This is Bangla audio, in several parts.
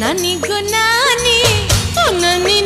নানি গো নানি ও নানি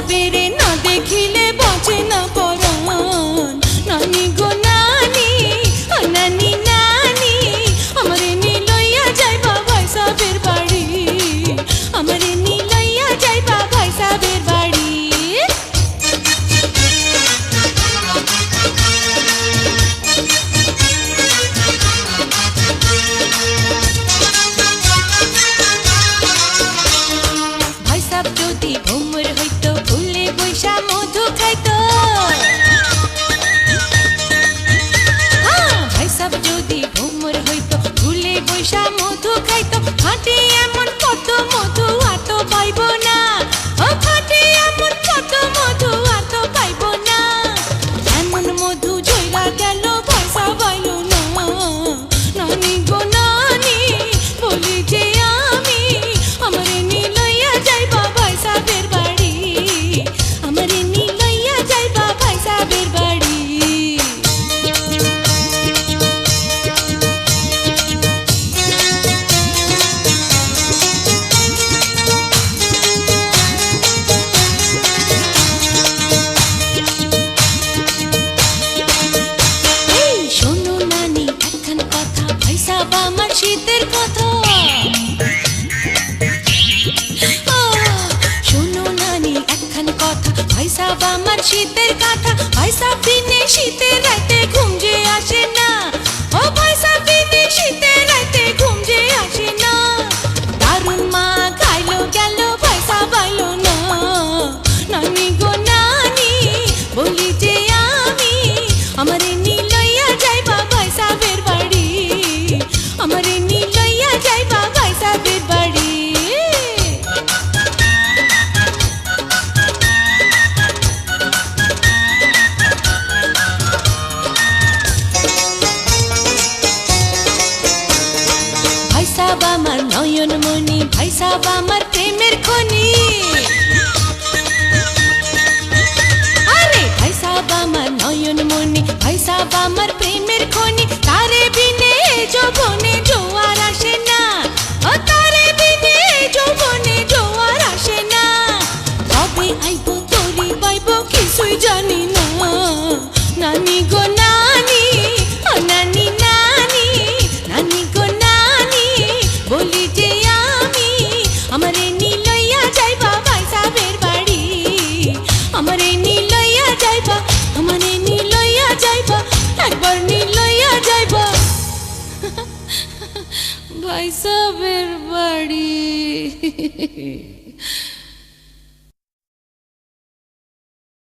সাহেবের না দেখিলে বাঁচে না পরাণ। নানি গো নানি নানি নানি, আমারে নি লইয়া যাইবা ভাই সাহেবের বাড়ি। আমারে নি লইয়া সাহেবের বাড়ি। ভাই সাহেব যদি ভ্রমর আমার শীতের কথা। শোনো নানি, একখান কথা। ভাইসা আমার শীতের কথা। বিনে শীতের রাতে ঘুম যে আসে না। ও বিনে শীতের রাতে ঘুম যে আসে না। মা খাইলো, গেল পাইলো না। নানি গো নানি, বলি যে আমি আমারে সাহেব আমার নয়ন মনি ভাই আমার প্রেমের খনি। ভাই আমার নয়ন মনি ভাই আমার প্রেমের খনি। তারে বিনে যৌবনে জোয়ার আসে না। ও তারে বিনে যৌবনে জোয়ার আসে না। আইব পাইব কিছুই জানি না। নানি গো ভাই সাহেবের বাড়ি।